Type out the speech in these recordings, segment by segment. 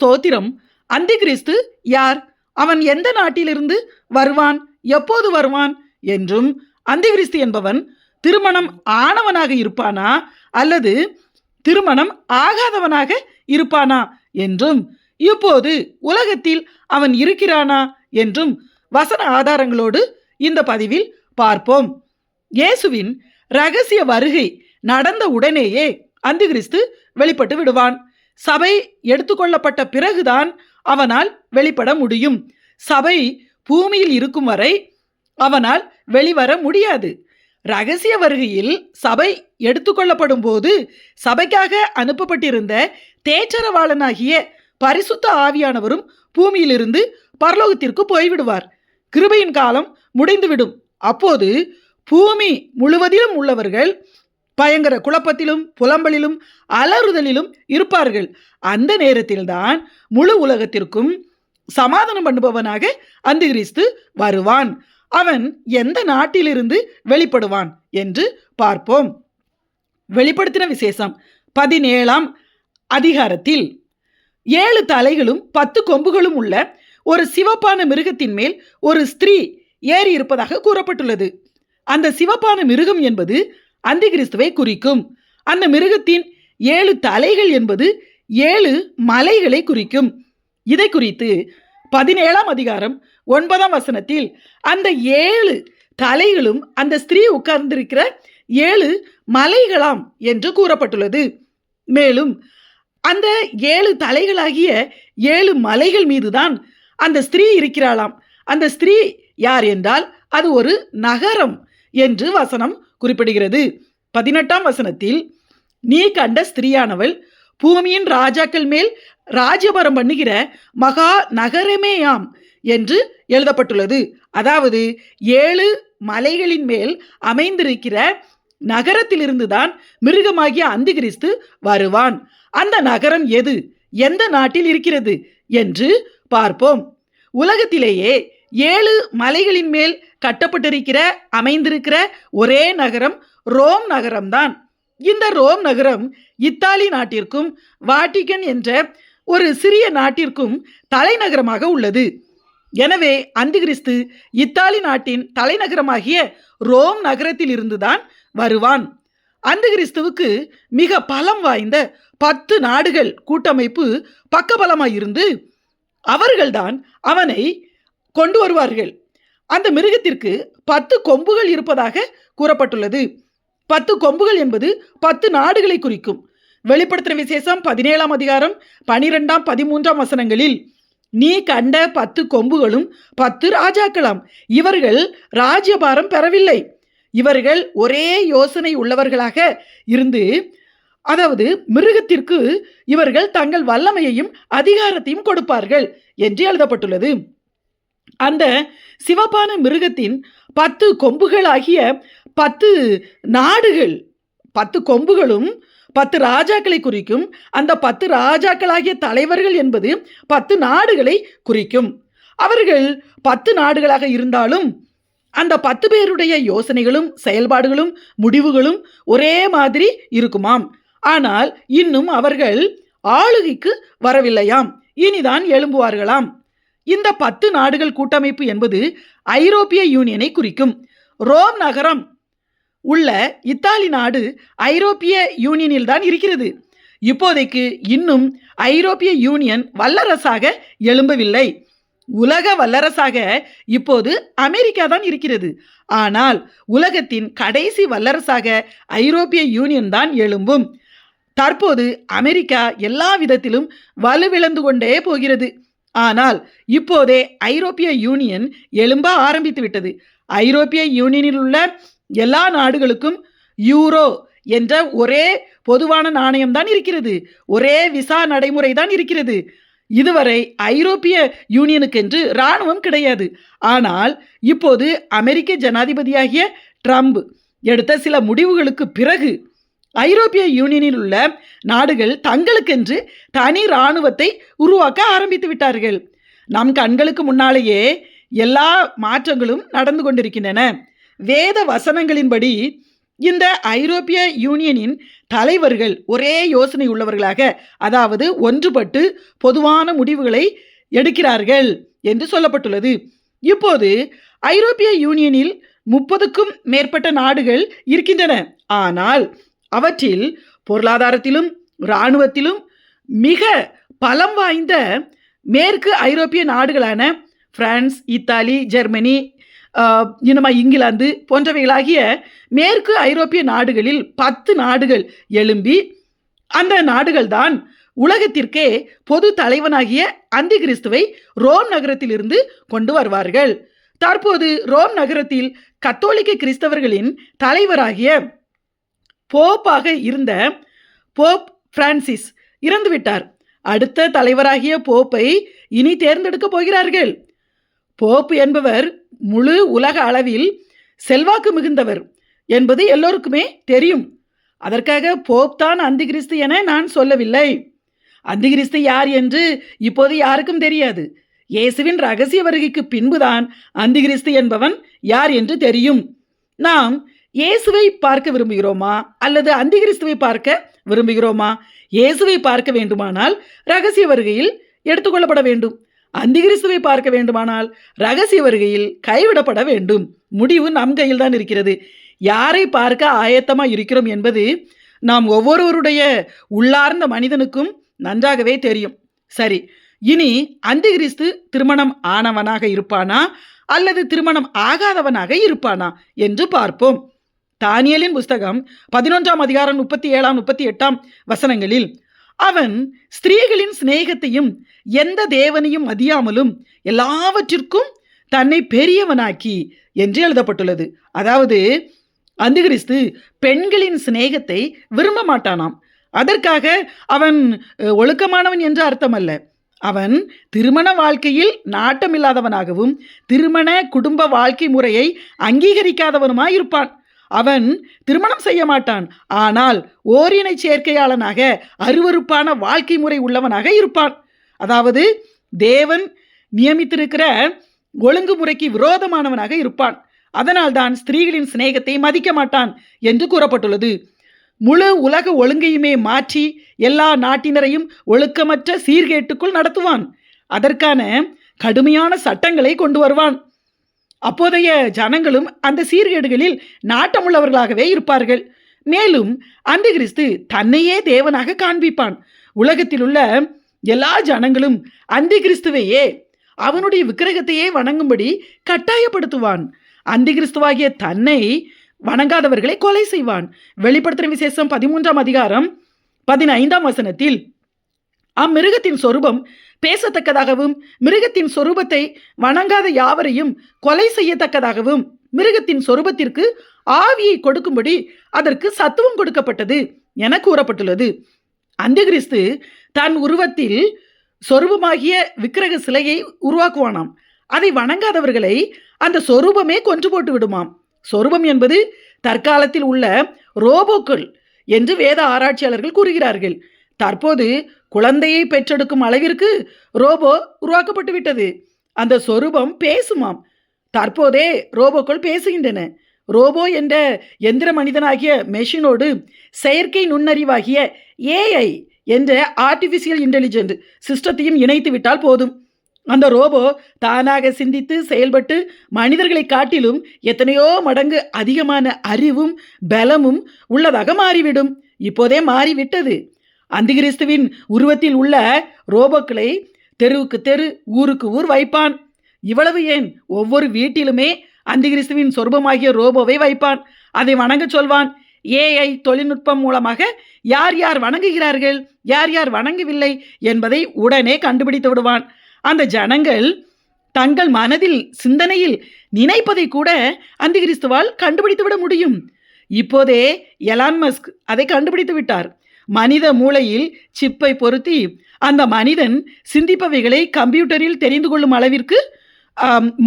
ஸ்தோத்திரம். அந்தி கிறிஸ்து யார்? அவன் எந்த நாட்டிலிருந்து வருவான்? எப்போது வருவான்? என்றும் அந்தி கிறிஸ்து என்பவன் திருமணம் ஆனவனாக இருப்பானா? அல்லது திருமணம் ஆகாதவனாக இருப்பானா? என்றும் இப்போது உலகத்தில் அவன் இருக்கிறானா? என்றும் வசன ஆதாரங்களோடு இந்த பதிவில் பார்ப்போம். இயேசுவின் ரகசிய வருகை நடந்த உடனேயே அந்திகிறிஸ்து வெளிப்பட்டு விடுவான். சபை எடுத்துக்கொள்ளப்பட்ட பிறகுதான் அவனால் வெளிப்பட முடியும். சபை பூமியில் இருக்கும் வரை அவனால் வெளிவர முடியாது. ரகசிய வருகையில் சபை எடுத்துக்கொள்ளப்படும் போது சபைக்காக அனுப்பப்பட்டிருந்த தேற்றரவாளனாகிய பரிசுத்த ஆவியானவரும் பூமியிலிருந்து பரலோகத்திற்கு போய்விடுவார். கிருபையின் காலம் முடிந்துவிடும். அப்போது பூமி முழுவதிலும் உள்ளவர்கள் பயங்கர குழப்பத்திலும் புலம்பலிலும் அலறுதலிலும் இருப்பார்கள். அந்த நேரத்தில்தான் முழு உலகத்திற்கும் சமாதானம் பண்ணுபவனாக அந்த கிறிஸ்து வருவான். அவன் எந்த நாட்டிலிருந்து வெளிப்படுவான் என்று பார்ப்போம். வெளிப்படுத்தின விசேஷம் பதினேழாம் அதிகாரத்தில். ஏழு தலைகளும் பத்து கொம்புகளும் உள்ள ஒரு சிவப்பான மிருகத்தின் மேல் ஒரு ஸ்திரீ ஏறி இருப்பதாக கூறப்பட்டுள்ளது. அந்த சிவப்பான மிருகம் என்பது அந்த கிறிஸ்துவை குறிக்கும். அந்த மிருகத்தின் ஏழு தலைகள் என்பது ஏழு மலைகளை குறிக்கும். இதை குறித்து பதினேழாம் அதிகாரம் ஒன்பதாம் வசனத்தில் அந்த ஏழு தலைகளும் அந்த ஸ்திரீ உட்கார்ந்திருக்கிற ஏழு மலைகளாம் என்று கூறப்பட்டுள்ளது. மேலும் அந்த ஏழு தலைகளாகிய ஏழு மலைகள் மீதுதான் அந்த ஸ்திரீ இருக்கிறாளாம். அந்த ஸ்திரீ யார் என்றால் அது ஒரு நகரம். என்று வசனம் குறிப்பிடுகிறது. பதினெட்டாம் வசனத்தில் நீ கண்ட ஸ்திரீயானவள் பூமியின் ராஜாக்கள் மேல் ராஜ்யபரம் பண்ணுகிற மகா நகரமேயாம் என்று எழுதப்பட்டுள்ளது. அதாவது ஏழு மலைகளின் மேல் அமைந்திருக்கிற நகரத்திலிருந்துதான் மிருகமாகிய அந்திகிறிஸ்து வருவான். அந்த நகரம் எது? எந்த நாட்டில் இருக்கிறது? என்று பார்ப்போம். உலகத்திலேயே ஏழு மலைகளின் மேல் கட்டப்பட்டிருக்கிற அமைந்திருக்கிற ஒரே நகரம் ரோம் நகரம்தான். இந்த ரோம் நகரம் இத்தாலி நாட்டிற்கும் வாட்டிகன் என்ற ஒரு சிறிய நாட்டிற்கும் தலைநகரமாக உள்ளது. எனவே அந்திகிறிஸ்து இத்தாலி நாட்டின் தலைநகரமாகிய ரோம் நகரத்தில் இருந்துதான் வருவான். அந்திகிறிஸ்துவுக்கு மிக பலம் வாய்ந்த பத்து நாடுகள் கூட்டமைப்பு பக்கபலமாயிருந்து அவர்கள்தான் அவனை கொண்டு வருவார்கள். அந்த மிருகத்திற்கு பத்து கொம்புகள் இருப்பதாக கூறப்பட்டுள்ளது. பத்து கொம்புகள் என்பது பத்து நாடுகளை குறிக்கும். வெளிப்படுத்துற விசேஷம் பதினேழாம் அதிகாரம் பனிரெண்டாம் பதிமூன்றாம் வசனங்களில் நீ கண்ட பத்து கொம்புகளும் பத்து ராஜாக்களாம். இவர்கள் ராஜ்யபாரம் பெறவில்லை. இவர்கள் ஒரே யோசனை உள்ளவர்களாக இருந்து அதாவது மிருகத்திற்கு இவர்கள் தங்கள் வல்லமையையும் அதிகாரத்தையும் கொடுப்பார்கள் என்று எழுதப்பட்டுள்ளது. அந்த சிவப்பான மிருகத்தின் பத்து கொம்புகளாகிய பத்து நாடுகள் பத்து கொம்புகளும் பத்து ராஜாக்களை குறிக்கும் அந்த பத்து ராஜாக்களாகிய தலைவர்கள் என்பது பத்து நாடுகளை குறிக்கும். அவர்கள் பத்து நாடுகளாக இருந்தாலும் அந்த பத்து பேருடைய யோசனைகளும் செயல்பாடுகளும் முடிவுகளும் ஒரே மாதிரி இருக்குமாம். ஆனால் இன்னும் அவர்கள் ஆளுகைக்கு வரவில்லையாம். இனிதான் எழும்புவார்களாம். இந்த பத்து நாடுகள் கூட்டமைப்பு என்பது ஐரோப்பிய யூனியனை குறிக்கும். ரோம் நகரம் உள்ள இத்தாலி நாடு ஐரோப்பிய யூனியனில் தான் இருக்கிறது. இப்போதைக்கு இன்னும் ஐரோப்பிய யூனியன் வல்லரசாக எழும்பவில்லை. உலக வல்லரசாக இப்போது அமெரிக்கா தான் இருக்கிறது. ஆனால் உலகத்தின் கடைசி வல்லரசாக ஐரோப்பிய யூனியன் தான் எழும்பும். தற்போது அமெரிக்கா எல்லா விதத்திலும் வலுவிழந்து கொண்டே போகிறது. ஆனால் இப்போதே ஐரோப்பிய யூனியன் எழும்ப ஆரம்பித்து விட்டது. ஐரோப்பிய யூனியனில் உள்ள எல்லா நாடுகளுக்கும் யூரோ என்ற ஒரே பொதுவான நாணயம் தான் இருக்கிறது. ஒரே விசா நடைமுறை தான் இருக்கிறது. இதுவரை ஐரோப்பிய யூனியனுக்கென்று இராணுவம் கிடையாது. ஆனால் இப்போது அமெரிக்க ஜனாதிபதியாகிய ட்ரம்ப் எடுத்த சில முடிவுகளுக்கு பிறகு ஐரோப்பிய யூனியனில் உள்ள நாடுகள் தங்களுக்கென்று தனி இராணுவத்தை உருவாக்க ஆரம்பித்து விட்டார்கள். நம் கண்களுக்கு முன்னாலேயே எல்லா மாற்றங்களும் நடந்து கொண்டிருக்கின்றன. வேத வசனங்களின்படி இந்த ஐரோப்பிய யூனியனின் தலைவர்கள் ஒரே யோசனை உள்ளவர்களாக அதாவது ஒன்றுபட்டு பொதுவான முடிவுகளை எடுக்கிறார்கள் என்று சொல்லப்பட்டுள்ளது. இப்போது ஐரோப்பிய யூனியனில் முப்பதுக்கும் மேற்பட்ட நாடுகள் இருக்கின்றன. ஆனால் அவற்றில் பொருளாதாரத்திலும் இராணுவத்திலும் மிக பலம் வாய்ந்த மேற்கு ஐரோப்பிய நாடுகளான பிரான்ஸ் இத்தாலி ஜெர்மனி இனமா இங்கிலாந்து போன்றவைகளாகிய மேற்கு ஐரோப்பிய நாடுகளில் பத்து நாடுகள் எழும்பி அந்த நாடுகள்தான் உலகத்திற்கே பொது தலைவனாகிய அந்தி கிறிஸ்துவை ரோம் நகரத்திலிருந்து கொண்டு வருவார்கள். தற்போது ரோம் நகரத்தில் கத்தோலிக்க கிறிஸ்தவர்களின் தலைவராகிய போப்பாக இருந்த போப் பிரான்சிஸ் இறந்துவிட்டார். அடுத்த தலைவராகிய போப்பை இனி தேர்ந்தெடுக்கப் போகிறார்கள். போப் என்பவர் முழு உலக அளவில் செல்வாக்கு மிகுந்தவர் என்பது எல்லோருக்குமே தெரியும். அதற்காக போப் தான் அந்திகிறிஸ்து என நான் சொல்லவில்லை. அந்திகிறிஸ்து யார் என்று இப்போது யாருக்கும் தெரியாது. இயேசுவின் ரகசிய வருகைக்கு பின்புதான் அந்திகிறிஸ்து என்பவன் யார் என்று தெரியும். நாம் இயேசுவை பார்க்க விரும்புகிறோமா? அல்லது அந்திகிறிஸ்துவை பார்க்க விரும்புகிறோமா? இயேசுவை பார்க்க வேண்டுமானால் ரகசிய வருகையில் எடுத்துக்கொள்ளப்பட வேண்டும். அந்திகிறிஸ்துவை பார்க்க வேண்டுமானால் ரகசிய வருகையில் கைவிடப்பட வேண்டும். முடிவு நம் கையில் தான் இருக்கிறது. யாரை பார்க்க ஆயத்தமாக இருக்கிறோம் என்பது நாம் ஒவ்வொருவருடைய உள்ளார்ந்த மனிதனுக்கும் நன்றாகவே தெரியும். சரி இனி அந்திகிறிஸ்து திருமணம் ஆனவனாக இருப்பானா? அல்லது திருமணம் ஆகாதவனாக இருப்பானா? என்று பார்ப்போம். தானியலின் புஸ்தகம் பதினொன்றாம் அதிகாரம் முப்பத்தி ஏழாம் முப்பத்தி எட்டாம் வசனங்களில் அவன் ஸ்திரீகளின் சிநேகத்தையும் எந்த தேவனையும் மதியாமலும் எல்லாவற்றிற்கும் தன்னை பெரியவனாக்கி என்று எழுதப்பட்டுள்ளது. அதாவது அந்திகிறிஸ்து பெண்களின் சிநேகத்தை விரும்ப மாட்டானாம். அதற்காக அவன் ஒழுக்கமானவன் என்று அர்த்தமல்ல. அவன் திருமண வாழ்க்கையில் நாட்டமில்லாதவனாகவும் திருமண குடும்ப வாழ்க்கை முறையை அங்கீகரிக்காதவனுமாய் இருப்பான் அவன் திருமணம் செய்ய மாட்டான். ஆனால் ஓரினை சேர்க்கையாளனாக அருவருப்பான வாழ்க்கை முறை உள்ளவனாக இருப்பான். அதாவது தேவன் நியமித்திருக்கிற ஒழுங்குமுறைக்கு விரோதமானவனாக இருப்பான். அதனால்தான் ஸ்திரீகளின் சிநேகத்தை மதிக்க மாட்டான் என்று கூறப்பட்டுள்ளது. முழு உலக ஒழுங்கையுமே மாற்றி எல்லா நாட்டினரையும் ஒழுக்கமற்ற சீர்கேட்டுக்குள் நடத்துவான். அதற்கான கடுமையான சட்டங்களை கொண்டு வருவான். அப்போதைய ஜனங்களும் அந்த சீர்கேடுகளில் நாட்டமுள்ளவர்களாகவே இருப்பார்கள். மேலும் அந்த கிறிஸ்து தன்னையே தேவனாக காண்பிப்பான். உலகத்தில் உள்ள எல்லா ஜனங்களும் அந்த கிறிஸ்துவையே அவனுடைய விக்கிரகத்தையே வணங்கும்படி கட்டாயப்படுத்துவான். அந்த கிறிஸ்துவாகிய தன்னை வணங்காதவர்களை கொலை செய்வான். வெளிப்படுத்துகிற விசேஷம் பதிமூன்றாம் அதிகாரம் பதினைந்தாம் வசனத்தில் அம்மிருகத்தின் சொரூபம் பேசத்தக்கதாகவும் மிருகத்தின் சொரூபத்தை வணங்காத யாவரையும் கொலை செய்யத்தக்கதாகவும் மிருகத்தின் சொரூபத்திற்கு ஆவியை கொடுக்கும்படி அதற்கு சத்துவம் கொடுக்கப்பட்டது என கூறப்பட்டுள்ளது. அந்திகிறிஸ்து தன் உருவத்தில் சொரூபமாகிய விக்கிரக சிலையை உருவாக்குவானாம். அதை வணங்காதவர்களை அந்த சொரூபமே கொன்று போட்டு விடுமாம். சொரூபம் என்பது தற்காலத்தில் உள்ள ரோபோக்கள் என்று வேத ஆராய்ச்சியாளர்கள் கூறுகிறார்கள். தற்போது குழந்தையை பெற்றெடுக்கும் அளவிற்கு ரோபோ உருவாக்கப்பட்டு விட்டது. அந்த சொரூபம் பேசுமாம். தற்போதே ரோபோக்கள் பேசுகின்றன. ரோபோ என்ற எந்திர மனிதனாகிய மெஷினோடு செயற்கை நுண்ணறிவாகிய ஏஐ என்ற ஆர்டிஃபிஷியல் இன்டெலிஜென்ட் சிஸ்டத்தையும் இணைத்து விட்டால் போதும். அந்த ரோபோ தானாக சிந்தித்து செயல்பட்டு மனிதர்களை காட்டிலும் எத்தனையோ மடங்கு அதிகமான அறிவும் பலமும் உள்ளதாக மாறிவிடும். இப்போதே மாறிவிட்டது. அந்திகிறிஸ்துவின் உருவத்தில் உள்ள ரோபோக்களை தெருவுக்கு தெரு ஊருக்கு ஊர் வைப்பான். இவ்வளவு ஏன்? ஒவ்வொரு வீட்டிலுமே அந்திகிறிஸ்துவின் சொர்பமாகிய ரோபோவை வைப்பான். அதை வணங்கச் சொல்வான். ஏஐ தொழில்நுட்பம் மூலமாக யார் யார் வணங்குகிறார்கள் யார் யார் வணங்கவில்லை என்பதை உடனே கண்டுபிடித்து விடுவான். அந்த ஜனங்கள் தங்கள் மனதில் சிந்தனையில் நினைப்பதை கூட அந்திகிறிஸ்துவால் கண்டுபிடித்து விட முடியும். இப்போதே எலான் மஸ்க் அதை கண்டுபிடித்து விட்டார். மனித மூளையில் சிப்பை பொருத்தி அந்த மனிதன் சிந்திப்பவைகளை கம்ப்யூட்டரில் தெரிந்து கொள்ளும் அளவிற்கு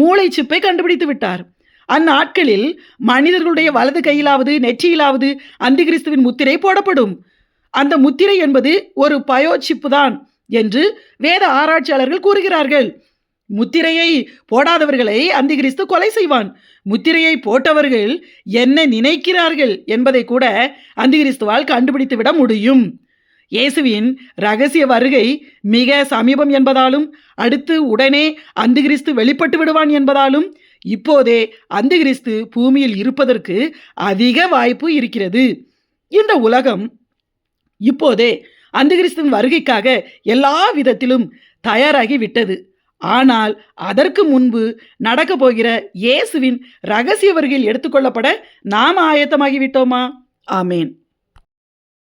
மூளை சிப்பை கண்டுபிடித்து விட்டார். அந்நாட்களில் மனிதர்களுடைய வலது கையிலாவது நெற்றியிலாவது அந்திகிறிஸ்துவின் முத்திரை போடப்படும். அந்த முத்திரை என்பது ஒரு பயோ சிப்பு தான் என்று வேத ஆராய்ச்சியாளர்கள் கூறுகிறார்கள். முத்திரையை போடாதவர்களை அந்திகிறிஸ்து கொலை செய்வான். முத்திரையை போட்டவர்கள் என்ன நினைக்கிறார்கள் என்பதை கூட அந்திகிறிஸ்துவால் கண்டுபிடித்து விட முடியும். இயேசுவின் ரகசிய வருகை மிக சமீபம் என்பதாலும் அடுத்து உடனே அந்திகிறிஸ்து வெளிப்பட்டு விடுவான் என்பதாலும் இப்போதே அந்திகிறிஸ்து பூமியில் இருப்பதற்கு அதிக வாய்ப்பு இருக்கிறது. இந்த உலகம் இப்போதே அந்திகிறிஸ்துவின் வருகைக்காக எல்லா விதத்திலும் தயாராகி விட்டது ஆனால் அதற்கு முன்பு நடக்கப் போகிற இயேசுவின் ரகசிய வருகையில் எடுத்துக்கொள்ளப்பட நாம் ஆயத்தமாகிவிட்டோமா? ஆமேன்.